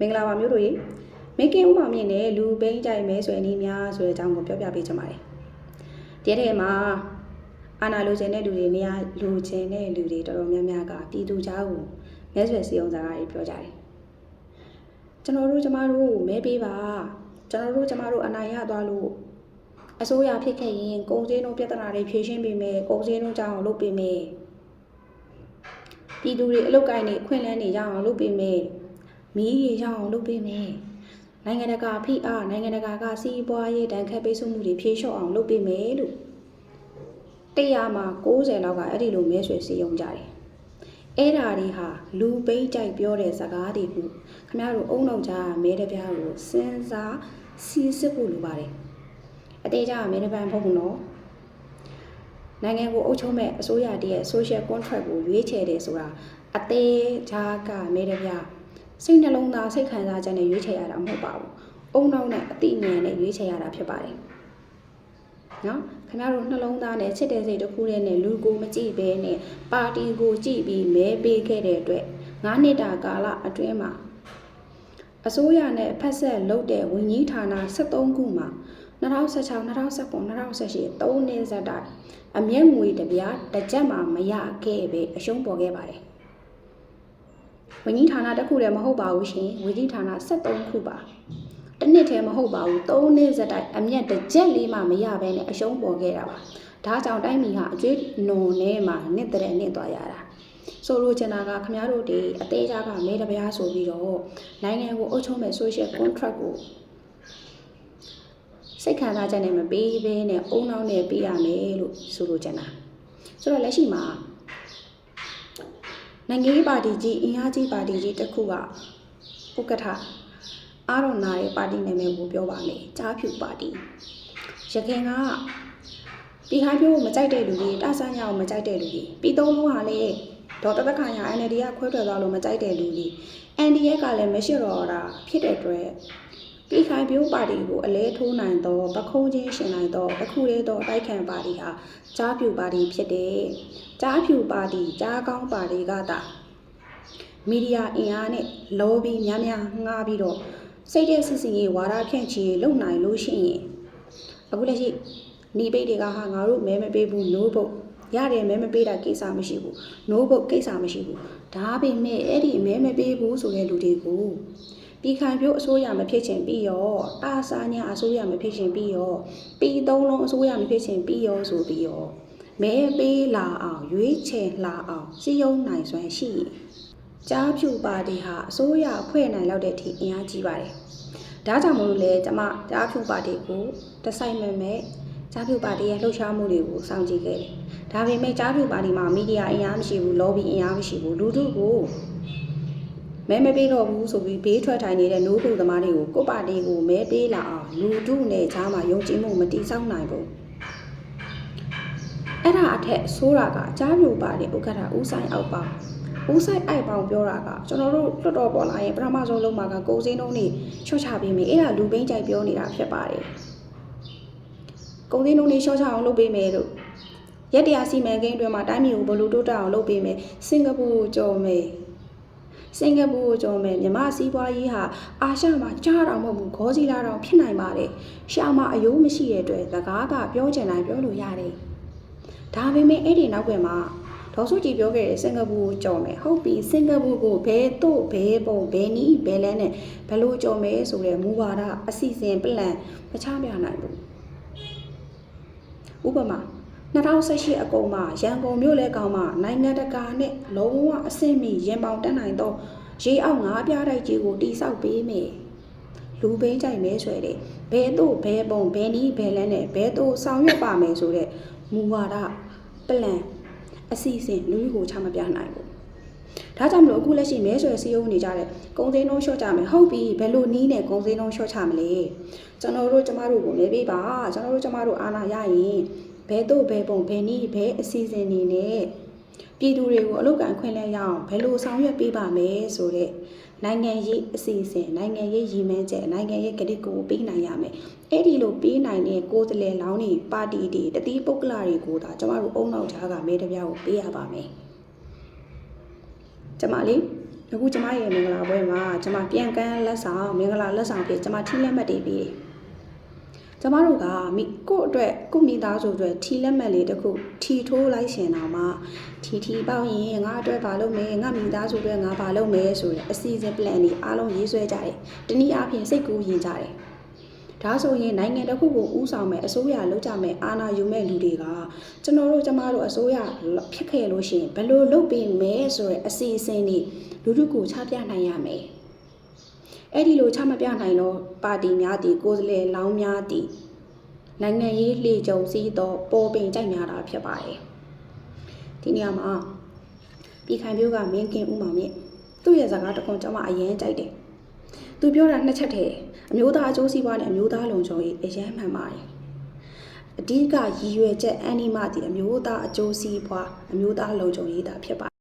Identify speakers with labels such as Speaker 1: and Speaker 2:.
Speaker 1: မင်္ဂလာပါမျိုးတို့ရေမင်းကင်းဦးမောင်မြင့်နဲ့လူဘိန်းကြိုက်မဲဆွဲနည်းများဆိုတဲ့အကြောင်းကိုပြောပြပေးချင်ပါတယ်ဒီထဲမှာအာနာလိုချင်တဲ့လူတွေနေရာလိုချင်တဲ့လူတွေတော်တော်များများကပြည်သူကြားကိုမဲဆွဲစီအောင်စကားတွေပြောကြတယ်ကျွန်တော်တို့ကျမတို့မဲပေးပါကျွန်တော်တို့ကျမတို့အနိုင်ရသွားလို့အစိုးရဖြစ်ခဲ့ရင်ကုန်စည်နှုန်းပြဿနာတွေဖြေရှင်းပေးမယ်ကုန်စည်နှုန်းကြောင်းလုပ်ပေးမယ်ပြည်သူတွေအလုပ်ကိုင်းနေအခွင့်အလမ်းတွေရအောင်လုပ်ပေးမယ် မီးရေရအောင်လုပ်ပေးမယ်နိုင်ငံတကာဖိအားနိုင်ငံတကာကစီးပွားရေးတန်ခတ်ပိတ်ဆို့မှုတွေဖြေလျှော့အောင်လုပ်ပေးမယ်လို့တရားမှာ60လောက်ကအဲ့ဒီလိုမဲဆွယ်စီယုံကြတယ်အဲ့ဓာတွေဟာလူပိတ်ကြိုက်ပြောတဲ့စကားတွေကိုခမရတို့အုံနောက်ကြားမဲတပြားကိုစဉ်းစားစီစစ်ဖို့လိုပါတယ်အသေးကြမဲတပန်းမဟုတ်ဘူးနော်နိုင်ငံကိုအုပ်ချုပ်မဲ့အစိုးရတည်းရဲ့ social contract ကိုရွေးချယ်တယ်ဆိုတာအသေးကြားကမဲတပြား စိတ်နှလုံးသားစိတ်ခံစားချက်နဲ့ရွေးချယ်ရတာမဟုတ်ပါဘူး။အုံနောက်နဲ့အတိအဉာဏ်နဲ့ရွေးချယ်ရတာဖြစ်ပါတယ်။နော်ခင်ဗျားတို့နှလုံးသားနဲ့ချစ်တဲ့စိတ်တစ်ခုတည်းနဲ့လူကိုမကြည့်ဘဲနဲ့ပါတီကိုကြည့်ပြီးမဲပေးခဲ့တဲ့အတွက်9နှစ်တာကာလအတွင်းမှာအစိုးရနဲ့ဖက်ဆက်လုပ်တဲ့ဝန်ကြီးဌာန73ခုမှာ2016 2019 2018သုံးနှစ်ဆက်တိုက်အမျက်ငွေတစ်ပြားတစ်ကြက်မှမရခဲ့ပဲအရှုံးပေါ်ခဲ့ပါတယ်။ ဝင်းကြီးဌာနတစ်ခုတည်းမဟုတ်ပါဘူးရှင်ဝင်းကြီးဌာန73ခုပါတစ်နှစ်တည်းမဟုတ်ပါဘူး3နှစ်စတိုက်အမျက်တစ်ကြက်လေးမှမရဘဲနဲ့အရှုံးပေါ်ခဲ့တာပါဒါကြောင့်တိုင်းပြည်ဟာအကျွေးနုံနဲ့မှနှစ်တဲ့နှစ်သွားရတာဆိုလိုချင်တာကခမားတို့ဒီအသေးစားကမဲတပြားဆိုပြီးတော့နိုင်ငံကိုအုပ်ချုပ်မဲ့ social contract ကိုစိတ်ခံစားချက်နဲ့မပေးဘဲနဲ့အုံနောက်နဲ့ပေးရမယ်လို့ဆိုလိုချင်တာဆိုတော့လက်ရှိမှာ နိုင်ငံရေးပါတီကြီးအင်အားကြီးပါတီကြီးတစ်ခုကဥက္ကဋ္ဌအားတော့နာရဲ့ပါတီနာမည်ကိုပြောပါမယ်ကြားဖြူပါတီရခင်ကဒီခိုင်းပြိုးကိုမကြိုက်တဲ့လူတွေတဆန်းရအောင်မကြိုက်တဲ့လူတွေပြီးသုံးလုံးဟာလေဒေါ်တသက်ခါရ NLD ကခွဲထွက်သွားလို့မကြိုက်တဲ့လူတွေ NDA ကလည်းမရှိတော့တာဖြစ်တဲ့အတွက် ပြည်ခိုင်ပြိုးပါတီကိုအလဲထိုးနိုင်တော့ပခုံးချင်းရှင်နိုင်တော့တစ်ခုတည်းသောတိုက်ခံပါတီဟာကြားပြူပါတီဖြစ်တယ်ကြားဖြူပါတီကြားကောင်းပါတီကတာမီဒီယာအင်အားနဲ့လော်ဘီများများငှားပြီးတော့စိတ်တဲ့စစ်စီရေးဝါဒဖြန့်ချီလုံနိုင်လို့ရှိရင်အခုလက်ရှိနီးပိတ်တွေကဟာငါတို့မဲမပေးဘူး no ဘုတ်ရတယ်မဲမပေးတာကိစ္စမရှိဘူး no ဘုတ်ကိစ္စမရှိဘူးဒါပေမဲ့အဲ့ဒီမဲမပေးဘူးဆိုတဲ့လူတွေကို ပြည်ခိုင်ပြိုးအစိုးရမဖြစ်ချင်ပြီးရောတာစာညာအစိုးရမဖြစ်ချင်ပြီးရောပြည်သုံးလုံးအစိုးရမဖြစ်ချင်ပြီးရောဆိုပြီးရောမဲပေးလာအောင်ရွေးချယ်လာအောင်စီယုံနိုင်စွမ်းရှိကြားဖြူပါတီဟာအစိုးရအဖွဲ့နိုင်လောက်တဲ့အထိအင်အားကြီးပါတယ်။ဒါကြောင့်မလို့လေကျမကြားဖြူပါတီကိုတဆိုင်မဲ့မဲ့ကြားဖြူပါတီရဲ့လှုပ်ရှားမှုတွေကိုစောင့်ကြည့်ခဲ့တယ်။ဒါပေမဲ့ကြားဖြူပါတီမှာမီဒီယာအင်အားမရှိဘူး lobby အင်အားမရှိဘူးလူထုကို မဲမပေးတော့ဘူးဆိုပြီးဘေးထွက်ထိုင်နေတဲ့နိုးခုသမားတွေကိုကိုပါတီကိုမဲပေးလာအောင်လူထုနဲ့ကြားမှာယုံကြည်မှုမတိစောက်နိုင်ဘူး။အဲ့ဒါအထက်ဆိုးတာကကြားပြိုပါတဲ့ဥက္ကဋ္ဌဦးဆိုင်အောက်ပေါင်းဦးဆိုင်အိုက်ပေါင်းပြောတာကကျွန်တော်တို့လွတ်တော်ပေါ်လာရင်ပထမဆုံးလုံးမှာကကိုစင်းလုံးနေချော့ချပေးမယ်အဲ့ဒါလူဘိန်းကြိုက်ပြောနေတာဖြစ်ပါတယ်ကိုစင်းလုံးနေချော့ချအောင်လုပ်ပေးမယ်လို့ရက်တရားစီမံကိန်းအတွင်းမှာတိုင်းပြည်ကိုဘယ်လိုတိုးတက်အောင်လုပ်ပေးမယ်စင်ကာပူကိုကြော်မယ် စင်ကာပူကိုကြော်မယ်မြမစီးပွားရေးဟာအာရှမှာကြားတော်မဟုတ်ဘူးဂေါ်စီလာတော်ဖြစ်နိုင်ပါတယ်ရှာမှာအယိုးမရှိတဲ့အတွက်စကားကပြောချင်တိုင်းပြောလို့ရတယ်ဒါပေမဲ့အဲ့ဒီနောက်ွယ်မှာဒေါ်စုကြည်ပြောခဲ့တဲ့စင်ကာပူကိုကြော်မယ်ဟုတ်ပြီစင်ကာပူကိုဘယ်တော့ဘယ်ပုံဘယ်နည်းဘယ်လန်းနဲ့ဘယ်လိုကြော်မယ်ဆိုတဲ့မူဝါဒအစီအစဉ်ပလန်မချပြနိုင်ဘူးဥပမာ 2018အကုန်မှာရန်ကုန်မြို့လဲကောင်မှာနိုင်ငံတကာနဲ့လုံးဝအဆင့်မီရင်ပေါင်တက်နိုင်တော့ရေအောက်ငါးပြားတိုက်ကြီးကိုတိဆောက်ပေးမယ်လူဘိန်းကြိုက်မဲဆွဲတယ်ဘယ်တော့ဘယ်ပုံဘယ်နည်းဘယ်လန်းနဲ့ဘယ်တော့ဆောင်ရွက်ပါမယ်ဆိုတဲ့မူဝါဒပလန်အစီအစဉ်လူကြီးကိုချမပြနိုင်ဘူးဒါကြောင့်မလို့အခုလက်ရှိမဲဆွယ်စီးရုံးနေကြတဲ့ကုံစင်းလုံးရှော့ကြမယ်ဟုတ်ပြီဘယ်လိုနီးနဲ့ကုံစင်းလုံးရှော့ချမလဲကျွန်တော်တို့ကျမတို့ကိုမဲပေးပါကျွန်တော်တို့ကျမတို့အာဏာရရင် ဘယ်တော့ဘယ်ပုံဘယ်နီးဘယ်အစီအစဉ်နေနဲ့ပြည်သူတွေကိုအလုပ်ကန်ခွင့်လဲရအောင်ဘယ်လိုဆောင်ရွက်ပေးပါမယ်ဆိုတဲ့နိုင်ငံရေးအစီအစဉ်နိုင်ငံရေးရည်မှန်းချက်နိုင်ငံရေးကတိကိုပေးနိုင်ရမယ်အဲ့ဒီလိုပေးနိုင်တဲ့ကိုယ်တလဲလောင်းနေပါတီတွေတတိပုဂ္ဂလတွေကိုဒါကျမတို့အုံနောက်ကြားကမဲတပြားကိုပေးရပါမယ်ကျမလေးအခုကျမရဲ့မင်္ဂလာပွဲမှာကျကျွန်မပြန်ကန်းလက်ဆောင်မင်္ဂလာလက်ဆောင်ဖြစ်ကျွန်မထီးလက်မှတ်တွေပေးတယ် ကျွန်မတို့ကမိကို့အတွက်ကို့မိသားစုအတွက်ထီလက်မှတ်လေးတစ်ခုထီထိုးလိုက်ရှင်တော့မှထီထီပေါင်းရင်ငါအတွက်ဘာလုပ်မယ်ငါမိသားစုအတွက်ငါဘာလုပ်မယ်ဆိုရယ်အစီအစဉ် plan တွေအားလုံးရေးဆွဲကြတယ်တနည်းအားဖြင့်စိတ်ကူးရင်ကြတယ်ဒါဆိုရင်နိုင်ငံတစ်ခုကိုဦးဆောင်မဲ့အစိုးရလုပ်ကြမဲ့အာဏာယူမဲ့လူတွေကကျွန်တော်တို့ကျမတို့အစိုးရဖြစ်ခဲ့လို့ရှိရင်ဘယ်လိုလုပ်ပေးမယ်ဆိုတဲ့အစီအစဉ်တွေလူထုကိုချပြနိုင်ရမယ်။ အဲ့ဒီလိုချမပြနိုင်တော့ပါတီများတီကိုယ်စားလှယ်လောင်းများတီနိုင်ငံရေးလှေကြုံစည်းတော့ပေါ်ပင်ကြိုက်များတာဖြစ်ပါတယ်။ဒီနေရာမှာပြည်ခိုင်ပြိုးကမင်းကင်းဦးမောင်မြင့်သူ့ရဲ့စကားတစ်ခွန်းကျွန်မအရင်ကြိုက်တယ်။သူပြောတာနှစ်ချက်တည်းအမျိုးသားအကျိုးစီးပွားနဲ့အမျိုးသားလုံခြုံရေးအရင်မှန်ပါတယ်အဓိကရည်ရွယ်ချက်အန်နီမတီအမျိုးသားအကျိုးစီးပွားအမျိုးသားလုံခြုံရေးတာဖြစ်ပါ